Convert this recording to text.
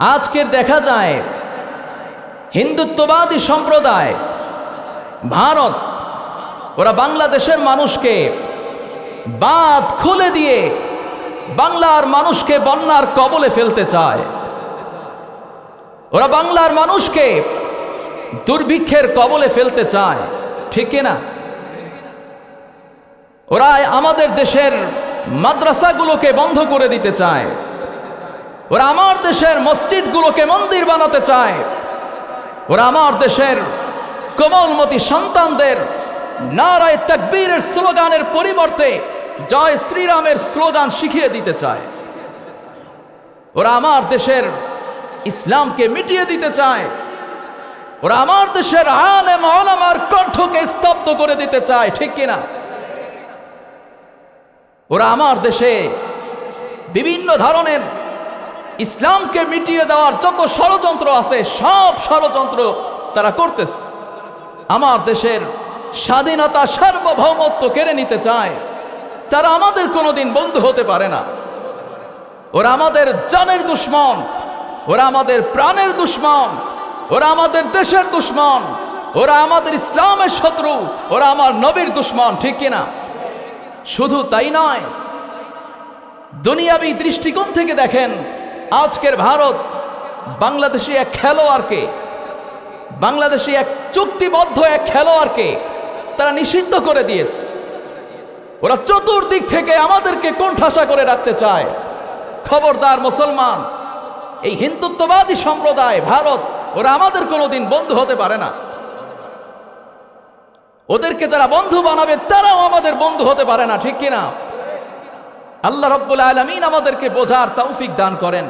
আজকের দেখা যায় হিন্দুত্ববাদী সম্প্রদায়, ভারত, ওরা বাংলাদেশের মানুষকে বাদ খুলে দিয়ে বাংলার মানুষকে বন্যার কবলে ফেলতে চায়। ওরা বাংলার মানুষকে দুর্ভিক্ষের কবলে ফেলতে চায়, ঠিক না? ওরা আমাদের দেশের মাদ্রাসাগুলোকে বন্ধ করে দিতে চায়। ওরা আমার দেশের মসজিদগুলোকে মন্দির বানাতে চায়। ওরা আমার দেশের কোমলমতি সন্তানদের নারায় তাকবীরের স্লোগানের পরিবর্তে জয় শ্রীরামের স্লোগান শিখিয়ে দিতে চায়। ওরা আমার দেশের ইসলামকে মিটিয়ে দিতে চায়। ওরা আমার দেশের আলেম আলামার কণ্ঠকে স্তব্ধ করে দিতে চায়, ঠিক কিনা? ওরা আমার দেশে বিভিন্ন ধরনের ইসলামকে মিটিয়ে দেওয়ার যত ষড়যন্ত্র আছে, সব ষড়যন্ত্র তারা করতেছে। আমার দেশের স্বাধীনতা সার্বভৌমত্ব কেড়ে নিতে চায়, তারা আমাদের কোনোদিন বন্ধু হতে পারে না। ওরা আমাদের জানের দুশ্মন, ওরা আমাদের প্রাণের দুশ্মন, ওরা আমাদের দেশের দুশ্মন, ওরা আমাদের ইসলামের শত্রু, ওরা আমার নবীর দুশ্মন, ঠিক কিনা? শুধু তাই নয়, দুনিয়াবি দৃষ্টিকোণ থেকে দেখেন আজকের ভারত বাংলাদেশি এক খেলোয়াড়কে, বাংলাদেশি এক চুক্তিবদ্ধ এক খেলোয়াড়কে তারা নিষিদ্ধ করে দিয়েছে। ওরা চতুর্দিক থেকে আমাদেরকে কোণঠাসা করে রাখতে চায়। খবরদার মুসলমান, এই হিন্দুত্ববাদী সম্প্রদায়, ভারত, ওরা আমাদের কোনোদিন বন্ধু হতে পারে না। ওদেরকে যারা বন্ধু বানাবে, তারাও আমাদের বন্ধু হতে পারে না, ঠিক কিনা? আল্লাহ রব্বুল আলমিন আমাদেরকে বোঝার তৌফিক দান করেন।